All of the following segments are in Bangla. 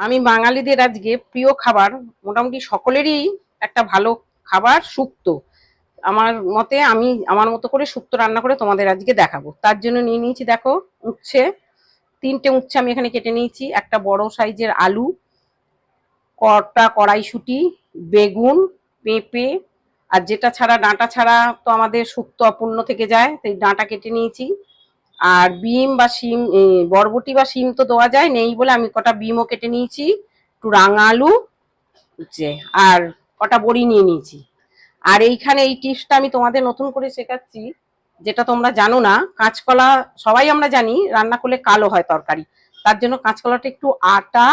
আমি বাঙালিদের আজকে প্রিয় খাবার, মোটামুটি সকলেরই একটা ভালো খাবার শুক্তো আমার মতে আমি, আমার মতো করে শুক্তো রান্না করে তোমাদের আজকে দেখাবো। তার জন্য নিয়ে নিয়েছি, দেখো, উচ্ছে। তিনটে উচ্ছে আমি এখানে কেটে নিয়েছি। একটা বড় সাইজের আলু, কটা কড়াইশুটি, বেগুন, পেঁপে, আর যেটা ছাড়া ডাঁটা ছাড়া তো আমাদের শুক্তো অপূর্ণ থেকে যায়, তাই ডাঁটা কেটে নিয়েছি। আর বিম বা এ, বরবটি বা শিম তো দেওয়া যায় নেই বলে আমি কটা বিমও কেটে নিয়েছি একটু রাঙা আলু হচ্ছে আর কটা বড়ি নিয়ে নিয়েছি। আর এইখানে এই টিপসটা আমি তোমাদের নতুন করে শেখাচ্ছি যেটা তোমরা জানো না কাঁচকলা সবাই আমরা জানি রান্না করলে কালো হয় তরকারি। তার জন্য কাঁচকলাটা একটু আটা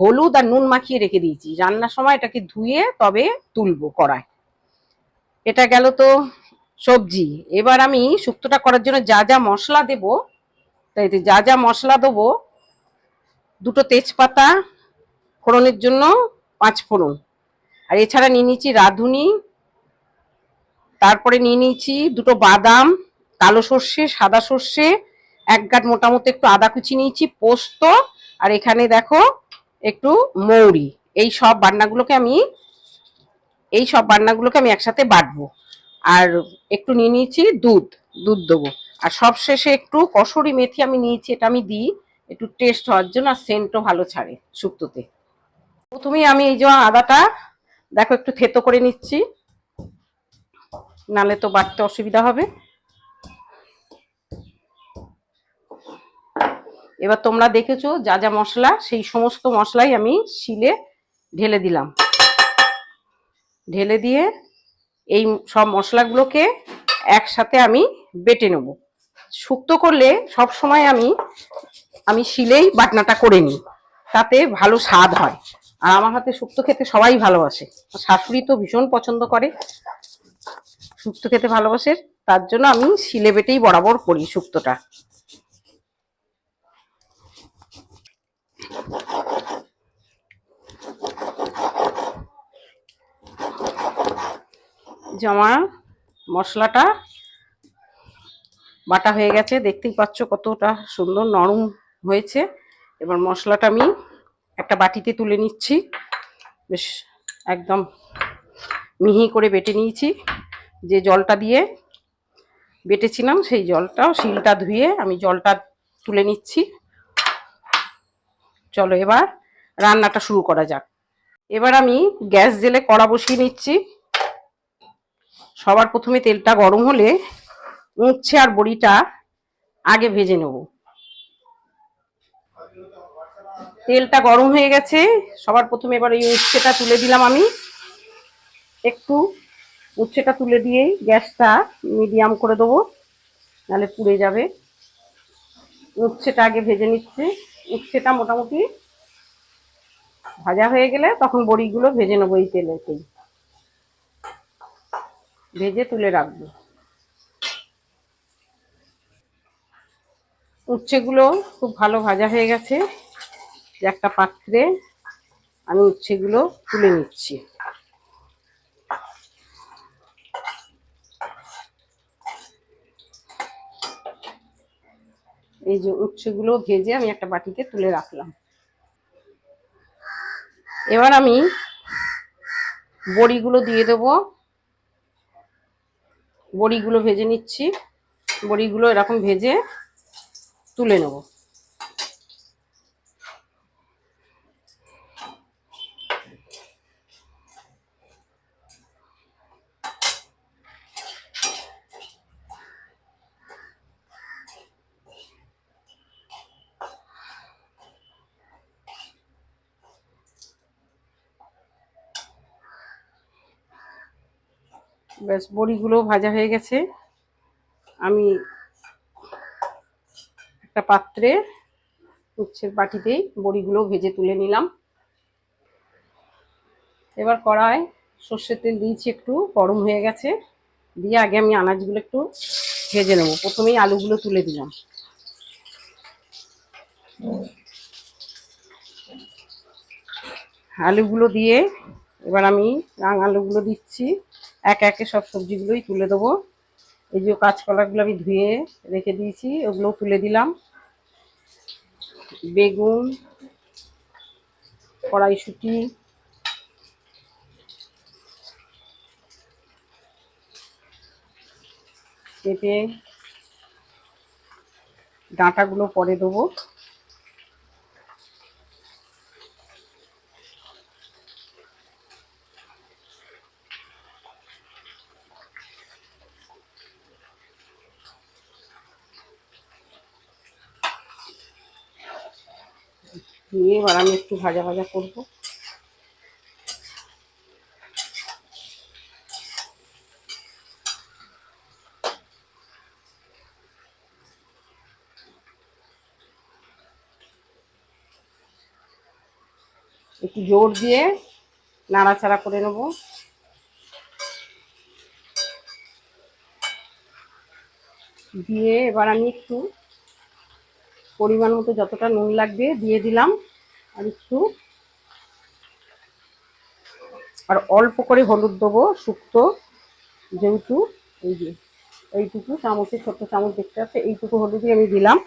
হলুদ আর নুন মাখিয়ে রেখে দিয়েছি। রান্নার সময় এটাকে ধুয়ে তবে তুলবো কড়ায় এটা গেল তো সবজি। এবার আমি শুক্তোটা করার জন্য যা যা মশলা দেব, তাই যা যা মশলা দেবো, দুটো তেজপাতা, ফোড়নের জন্য পাঁচ ফোড়ন। আর এছাড়া নিয়ে নিয়েছি রাঁধুনি, তারপরে নিয়ে নিয়েছি দুটো বাদাম, কালো সর্ষে, সাদা সর্ষে, এক গাঁট মোটামুটি একটু আদা কুচি নিয়েছি, পোস্ত, আর এখানে দেখো একটু মৌরি। এই সব বান্নাগুলোকে আমি, এই সব বান্নাগুলোকে আমি একসাথে বাটবো। আর একটু নিয়ে নিয়েছি দুধ দুধ দেবো। আর সব শেষে একটু কসুরি মেথি আমি নিয়েছি, এটা আমি দিই। একটু টেস্ট হওয়ার জন্য আর সেন্টও ভালো ছাড়ে শুক্তোতে। প্রথমেই আমি এই যে আদাটা, দেখো একটু থেতো করে নিচ্ছি। নালে তো বাড়তে অসুবিধা হবে। এবার তোমরা দেখেছ যা যা মশলা, সেই সমস্ত মশলাই আমি শিলে ঢেলে দিলাম। ঢেলে দিয়ে এই সব মশলাগুলোকে একসাথে আমি বেটে নেব। শুক্তো করলে সব সময় আমি আমি শিলেই বাটনাটা করে নিই, তাতে ভালো স্বাদ হয়। আর আমার হাতে শুক্তো খেতে সবাই ভালোবাসে। শাশুড়ি তো ভীষণ পছন্দ করে শুক্তো খেতে ভালোবাসে, তার জন্য আমি শিলে বেটেই বরাবর করি শুক্তোটা। যে আমার মশলাটা বাটা হয়ে গেছে। দেখতেই পাচ্ছ কতটা সুন্দর নরম হয়েছে। এবার মশলাটা আমি একটা বাটিতে তুলে নিচ্ছি। বেশ, একদম মিহি করে বেটে নিয়েছি। যে জলটা দিয়ে বেটেছিলাম, সেই জলটাও শিলটা ধুয়ে আমি জলটা তুলে নিচ্ছি। চলো এবার রান্নাটা শুরু করা যাক। এবার আমি গ্যাস জেলে কড়া বসিয়ে নিচ্ছি। সবার প্রথমে তেলটা গরম হলে উচ্ছে আর বড়িটা আগে ভেজে নেব। তেলটা গরম হয়ে গেছে। সবার প্রথমে এবার এই উচ্ছেটা তুলে দিলাম আমি। একটু উচ্ছেটা তুলে দিয়েই গ্যাসটা মিডিয়াম করে দেবো, নাহলে পুড়ে যাবে। উচ্ছেটা আগে ভেজে নিচ্ছে। উচ্ছেটা মোটামুটি ভাজা হয়ে গেলে তখন বড়িগুলো ভেজে নেব এই তেলেতেই। ভেজে তুলে রাখব। উচ্ছেগুলো খুব ভালো ভাজা হয়ে গেছে। একটা পাত্রে আমি উচ্ছেগুলো তুলে নিচ্ছি। এই যে উচ্ছেগুলো ভেজে আমি একটা বাটিতে তুলে রাখলাম। এবার আমি বড়িগুলো দিয়ে দেবো। বড়িগুলো ভেজে নিচ্ছি। বড়িগুলো এরকম ভেজে তুলে নেব। ব্যাস, বড়িগুলো ভাজা হয়ে গেছে। আমি একটা পাত্রে উচ্ছের বাটিতেই বড়িগুলো ভেজে তুলে নিলাম। এবার কড়ায় সর্ষের তেল দিয়েছি একটু, গরম হয়ে গেছে। দিয়ে আগে আমি আনাজগুলো একটু ভেজে নেব। প্রথমেই আলুগুলো তুলে দিলাম। আলুগুলো দিয়ে এবার আমি আলুগুলো দিচ্ছি। এক একে সব সবজিগুলোই তুলে দেবো। এই যে কাঁচকলাগুলো আমি ধুয়ে রেখে দিয়েছি ওগুলো তুলে দিলাম। বেগুন, কড়াইশুটি, পেঁপে, ডাঁটাগুলো পরে দেবো। দিয়ে এবার আমি একটু ভাজা ভাজা করব। একটু জোর দিয়ে নাড়াচাড়া করে নেব। দিয়ে এবার আমি একটু পরিমাণ মতো যতটা নুন লাগবে দিয়ে দিলাম আর একটু। আর অল্প করে হলুদ দেবো, শুক্তো, যেহেতু এই যে এইটুকু চামচে ছোট্ট চামচ দেখতে পাচ্ছে, এইটুকু হলুদই আমি দিলাম।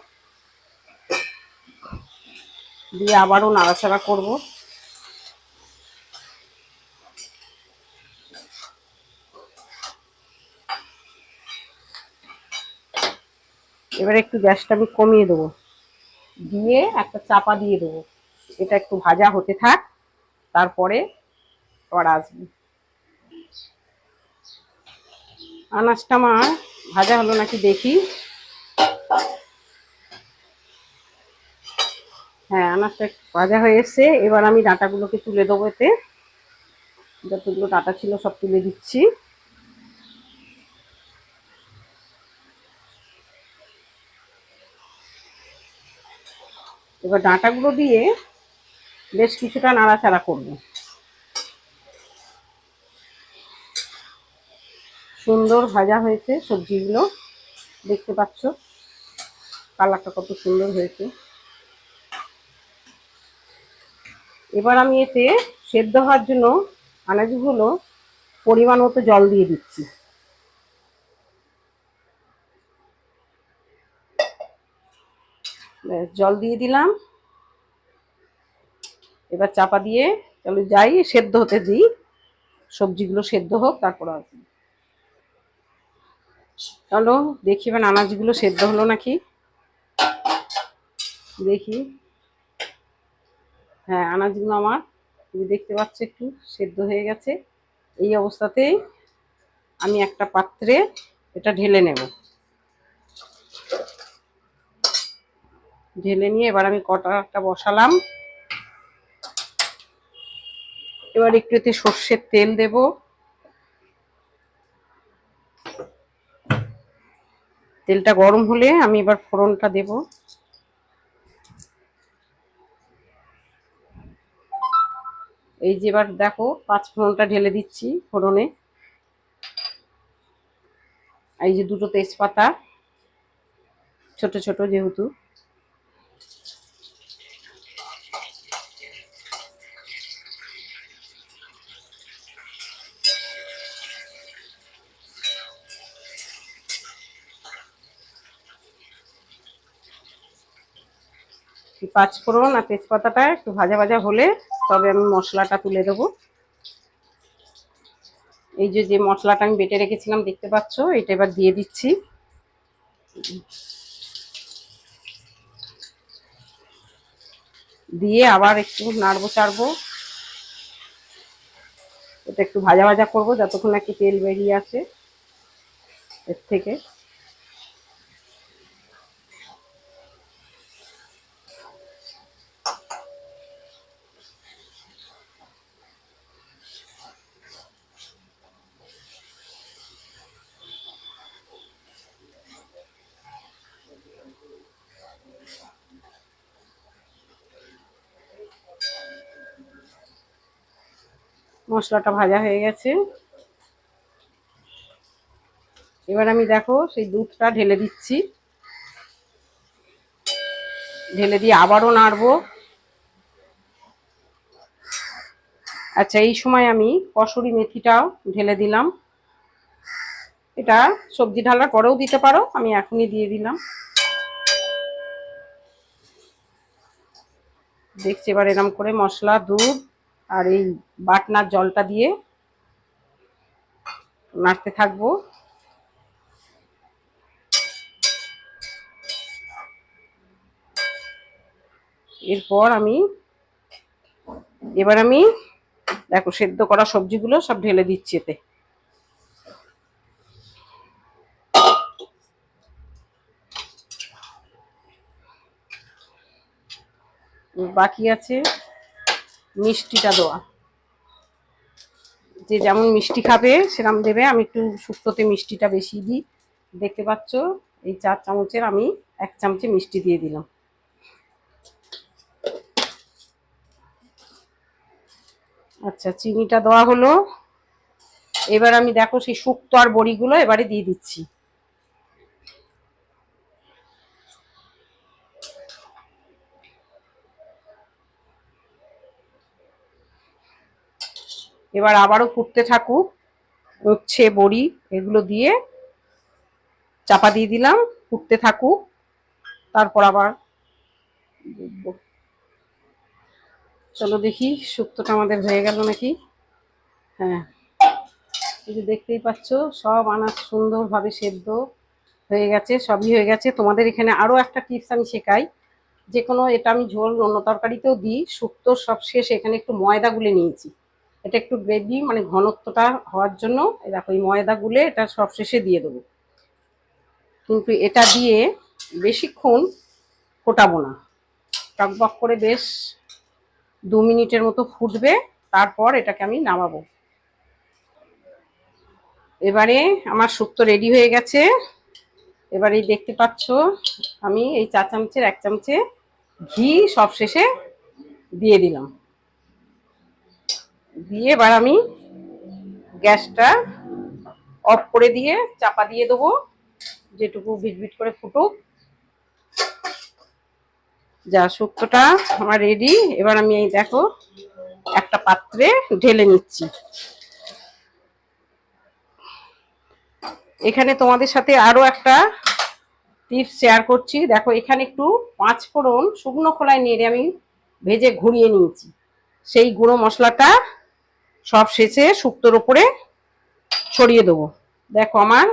দিয়ে আবারও নাড়াচাড়া করব। এবার একটু গ্যাসটা আমি কমিয়ে দেবো। দিয়ে একটা চাপা দিয়ে দেবো। এটা একটু ভাজা হতে থাক, তারপরে আবার আসবে। আনাজটা আমার ভাজা হলো নাকি দেখি। হ্যাঁ আনাজটা ভাজা হয়ে এসছে। এবার আমি ডাঁটাগুলোকে তুলে দেবো এতে। যতগুলো ডাঁটা ছিল সব তুলে দিচ্ছি। এবার ডাঁটাগুলো দিয়ে বেশ কিছুটা নাড়াচাড়া করব। সুন্দর ভাজা হয়েছে সবজিগুলো, দেখতে পাচ্ছ? কালারটা কত সুন্দর হয়েছে। এবার আমি এতে সেদ্ধ হওয়ার জন্য আনাজগুলো পরিমাণ মতো জল দিয়ে দিচ্ছি। জল দিয়ে দিলাম। এবার চাপা দিয়ে চলো যাই, সেদ্ধ হতে দিই। সবজিগুলো সেদ্ধ হোক, তারপর আসব। চলো, দেখি এবার আনাজগুলো সেদ্ধ হলো নাকি? দেখি। হ্যাঁ আনাজগুলো আমার। তুমি দেখতে পাচ্ছ একটু, সেদ্ধ হয়ে গেছে। এই অবস্থাতেই আমি একটা পাত্রে এটা ঢেলে নেব। ঢেলে নিয়ে এবার আমি কটাটা বসালাম। এবার একটু এতে সর্ষের তেল দেব। তেলটা গরম হলে আমি এবার ফোড়নটা দেব। এই যে এবার দেখো পাঁচ ফোড়নটা ঢেলে দিচ্ছি ফোড়নে। এই যে দুটো তেজপাতা, ছোট ছোট যেহেতু। পাঁচ ফোড়ন আর তেজপাতাটা একটু ভাজা ভাজা হলে তবে আমি মশলাটা তুলে দেবো। এই যে যে মশলাটা আমি বেটে রেখেছিলাম, দেখতে পাচ্ছ? এটা এবার দিয়ে দিচ্ছি। দিয়ে আবার একটু নাড়বো, চাড়বো। এটা একটু ভাজা ভাজা করব, যতক্ষণ একটু তেল বেরিয়ে আসে। এর থেকে। মশলাটা ভাজা হয়ে গেছে। এবার আমি দেখো সেই দুধটা ঢেলে দিচ্ছি। ঢেলে দিয়ে আবারও নাড়বো। আচ্ছা এই সময় আমি কসুরি মেথিটাও ঢেলে দিলাম। এটা সবজি ঢালার পরেও দিতে পারো, আমি এখনই দিয়ে দিলাম। দেখছি এবার এরম করে মশলা, দুধ আর এই বাটনার জলটা দিয়ে নাড়তে থাকব। এরপর আমি, এবার আমি, দেখো সেদ্ধ করা সবজিগুলো সব ঢেলে দিচ্ছি এতে। বাকি আছে মিষ্টিটা দেওয়া। যে যেমন মিষ্টি খাবে, সেরকম দেবে। আমি একটু শুক্তোতে মিষ্টিটা বেশি দিই। দেখতে পাচ্ছ, এই চার চামচের আমি এক চামচে মিষ্টি দিয়ে দিলাম। আচ্ছা চিনিটা দেওয়া হলো। এবার আমি দেখো সেই শুক্তো আর বড়িগুলো এবারে দিয়ে দিচ্ছি। এবার আবারও ফুটতে থাকুক উচ্ছে বড়ি এগুলো দিয়ে চাপা দিয়ে দিলাম, ফুটতে থাকুক, তারপর আবার চলো দেখি, শুক্তোটা আমাদের হয়ে গেল নাকি? হ্যাঁ। যে দেখতেই পাচ্ছ, সব আনাজ সুন্দরভাবে সেদ্ধ হয়ে গেছে, সবই হয়ে গেছে। তোমাদের এখানে আরও একটা টিপস আমি শেখাই। যে কোনো এটা আমি ঝোল অন্য তরকারিতেও দিই, শুক্তোর সব শেষে এখানে একটু ময়দা গুলে নিয়েছি। এটা একটু গ্রেভি মানে ঘনত্বটা হওয়ার জন্য দেখো, এই ময়দা গুলে এটা সব শেষে দিয়ে দেবো। কিন্তু এটা দিয়ে বেশিক্ষণ ফোটাবো না। টকবক করে বেশ দু মিনিটের মতো ফুটবে, তারপর এটাকে আমি নামাবো। এবারে আমার শুক্তো রেডি হয়ে গেছে। এবারে দেখতে পাচ্ছ, আমি এই চা চামচের এক চামচে ঘি সব শেষে দিয়ে দিলাম। দিয়ে এবার আমি গ্যাসটা অফ করে দিয়ে চাপা দিয়ে দেবো। যেটুকু ভিটভিট করে ফুটুক। যা শুক্তোটা আমার রেডি এবার আমি এই দেখো, একটা পাত্রে ঢেলে নিচ্ছি। এখানে তোমাদের সাথে আরও একটা টিপস শেয়ার করছি। দেখো, এখানে একটু পাঁচ ফোড়ন শুকনো খোলায় নেড়ে আমি ভেজে ঘুরিয়ে নিয়েছি। সেই গুঁড়ো মশলাটা সব শেষে শুক্তোর ওপরে ছড়িয়ে দেবো। দেখো আমার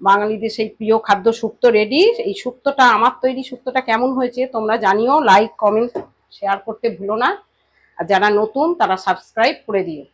বাঙালিদের সেই প্রিয় খাদ্য শুক্তো রেডি এই শুক্তোটা আমার তৈরি শুক্তোটা কেমন হয়েছে তোমরা জানিও। লাইক কমেন্ট শেয়ার করতে ভুলো না। আর যারা নতুন, তারা সাবস্ক্রাইব করে দিও।